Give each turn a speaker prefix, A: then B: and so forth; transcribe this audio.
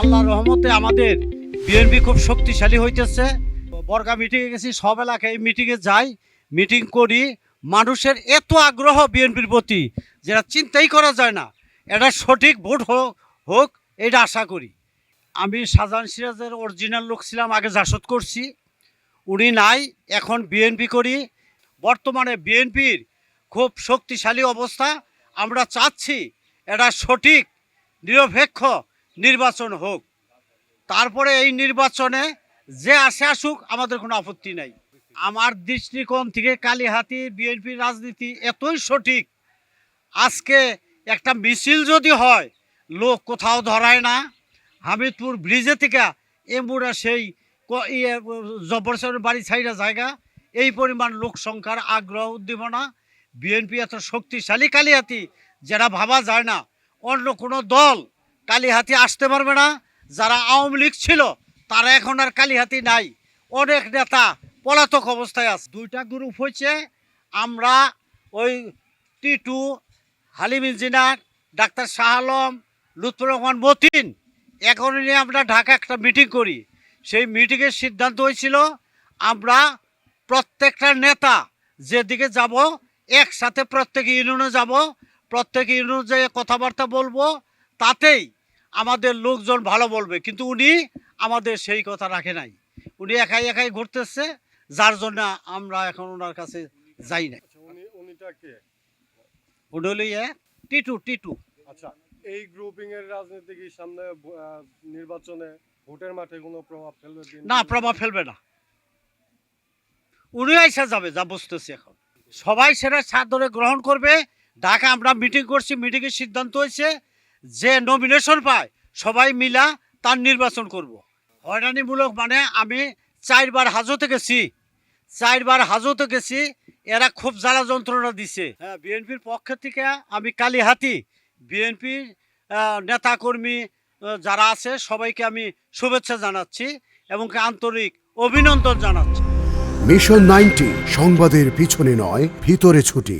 A: আল্লাহ রহমতে আমাদের বিএনপি খুব শক্তিশালী হইতেছে। বর্গা মিটিংয়ে গেছি, সব এলাকায় মিটিংয়ে যাই মিটিং করি। মানুষের এত আগ্রহ বিএনপির প্রতি যেটা চিন্তাই করা যায় না। এটা সঠিক ভোট হোক হোক, এটা আশা করি। আমি শাহজাহান সিরাজের অরিজিনাল লোক ছিলাম, আগে জাসদ করছি। উনি নাই, এখন বিএনপি করি। বর্তমানে বিএনপির খুব শক্তিশালী অবস্থা। আমরা চাচ্ছি এটা সঠিক, নিরপেক্ষ নির্বাচন হোক। তারপরে এই নির্বাচনে যে আসে আসুক, আমাদের কোনো আপত্তি নাই। আমার দৃষ্টিকোণ থেকে কালীহাতি বিএনপির রাজনীতি এতই সঠিক, আজকে একটা মিছিল যদি হয়, লোক কোথাও ধরায় না। হামিদপুর ব্রিজে থেকে এমুরা সেই ইয়ে জবরসনের বাড়ি ছাইরা জায়গা, এই পরিমাণ লোক সংখ্যার আগ্রহ উদ্দীপনা। বিএনপি এত শক্তিশালী কালিহাতি, যেটা ভাবা যায় না। অন্য কোনো দল কালিহাতি আসতে পারবে না। যারা আওয়ামী লীগ ছিল, তারা এখন আর কালিহাতি নাই। অনেক নেতা পলাতক অবস্থায় আছে। দুইটা গ্রুপ হয়েছে আমরা ওই টিটু, হালিম ইঞ্জিনিয়ার, ডাক্তার শাহ আলম, লুৎফুর রহমান মতিন। এখন নিয়ে আমরা ঢাকা একটা মিটিং করি। সেই মিটিংয়ের সিদ্ধান্ত হয়েছিল, আমরা প্রত্যেকটা নেতা যেদিকে যাব, একসাথে প্রত্যেক ইউনিয়নে যাব। প্রত্যেক ইউনিয়নে যেয়ে কথাবার্তা বলব, তাতেই আমাদের লোকজন ভালো বলবে কিন্তু উনি আমাদের সেই কথা রাখে নাই। উনি একাই একাই ঘুরতেছে যার জন্য আমরা এখন ওনার কাছে যাই না
B: আচ্ছা উনি
A: হলো ইয়ে টিটু টিটু।
B: আচ্ছা এই গ্রুপিং এর রাজনীতি কি সামনে নির্বাচনে ভোটের মাঠে কোনো প্রভাব ফেলবে
A: না প্রভাব ফেলবে না। উনি আইসা যাবে যা বুঝতেছি এখন। সবাই সেটা সাদরে গ্রহণ করবে। ঢাকা আমরা মিটিং করছি মিটিংয়ের সিদ্ধান্ত হয়েছে। যে নমিনেশন পায়, সবাই মিলা তার নির্বাচন করব। হয়রানিমূলক মানে আমি চারবার হাজতে গেছি চারবার হাজতে গেছি এরা খুব জ্বালা যন্ত্রণা দিছে। হ্যাঁ বিএনপির পক্ষ থেকে আমি কালীহাতি। বিএনপির নেতাকর্মী যারা আছে, সবাইকে আমি শুভেচ্ছা জানাচ্ছি এবং আন্তরিক অভিনন্দন জানাচ্ছি।
C: মিশন নাইনটি সংবাদের পিছনে নয়, ভিতরে ছুটি।